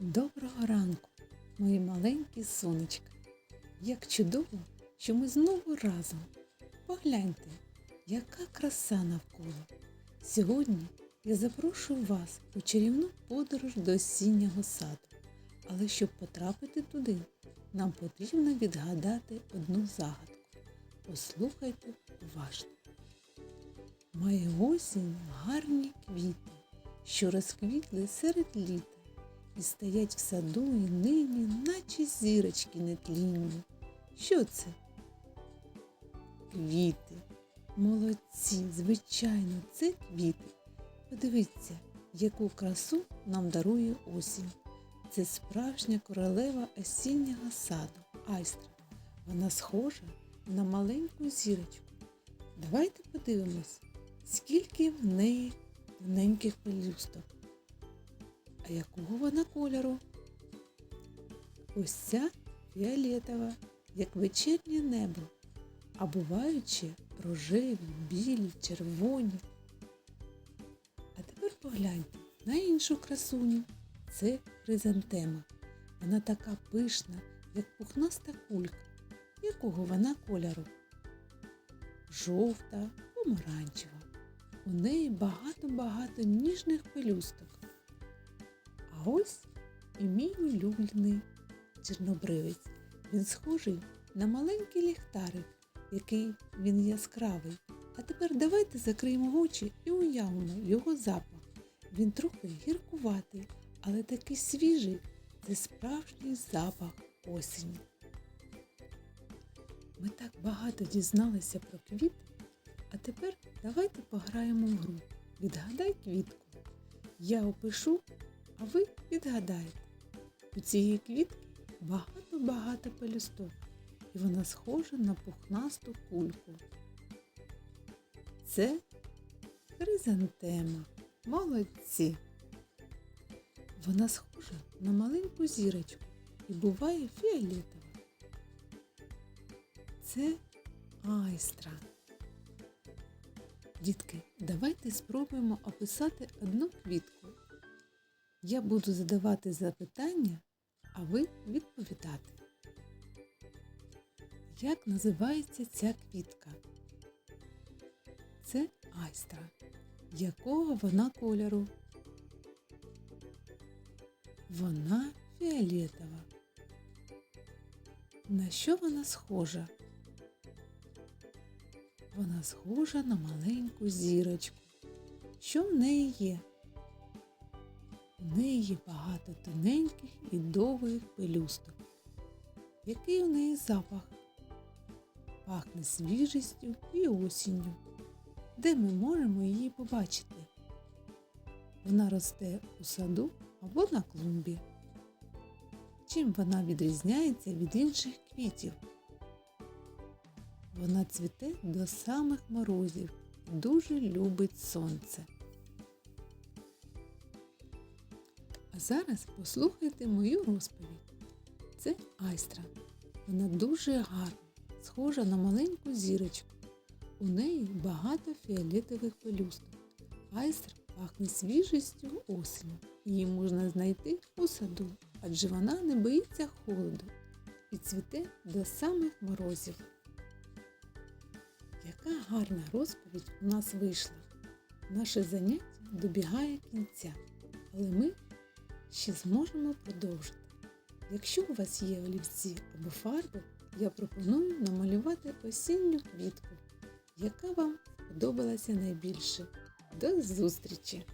Доброго ранку, мої маленькі сонечка. Як чудово, що ми знову разом. Погляньте, яка краса навколо. Сьогодні я запрошую вас у чарівну подорож до осіннього саду. Але щоб потрапити туди, нам потрібно відгадати одну загадку. Послухайте уважно. Має осінь гарні квіти, що розквітли серед літа і стоять в саду і нині, наче зірочки нетлінні. Що це? Квіти. Молодці, звичайно, це квіти. Подивіться, яку красу нам дарує осінь. Це справжня королева осіннього саду, айстра. Вона схожа на маленьку зірочку. Давайте подивимось, скільки в неї тоненьких пелюсток. А якого вона кольору? Ось ця фіолетова, як вечірнє небо, а бувають ще рожеві, білі, червоні. А тепер погляньте на іншу красуню. Це хризантема. Вона така пишна, як пухнаста кулька. Якого вона кольору? Жовта, помаранчева. У неї багато-багато ніжних пелюсток. А ось і мій улюблений чорнобривець. Він схожий на маленький ліхтарик, який він яскравий. А тепер давайте закриємо очі і уявимо його запах. Він трохи гіркуватий, але такий свіжий це справжній запах осені. Ми так багато дізналися про квіти, а тепер давайте пограємо в гру. Відгадай квітку. Я опишу, а ви відгадаєте. У цієї квітки багато-багато пелюсток, і вона схожа на пухнасту кульку. Це хризантема. Молодці. Вона схожа на маленьку зірочку і буває фіолетова. Це айстра. Дітки, давайте спробуємо описати одну квітку. Я буду задавати запитання, а ви відповідати. Як називається ця квітка? Це айстра. Якого вона кольору? Вона фіолетова. На що вона схожа? Вона схожа на маленьку зірочку. Що в неї є? У неї багато тоненьких і довгих пелюсток. Який у неї запах? Пахне свіжістю і осінню. Де ми можемо її побачити? Вона росте у саду або на клумбі. Чим вона відрізняється від інших квітів? Вона цвіте до самих морозів, дуже любить сонце. А зараз послухайте мою розповідь. Це айстра. Вона дуже гарна, схожа на маленьку зірочку. У неї багато фіолетових пелюсток. Айстра пахне свіжістю осені. Її можна знайти у саду, адже вона не боїться холоду і цвіте до самих морозів. Яка гарна розповідь у нас вийшла. Наше заняття добігає кінця, але ми ще зможемо продовжити. Якщо у вас є олівці або фарби, я пропоную намалювати осінню квітку, яка вам подобалася найбільше. До зустрічі!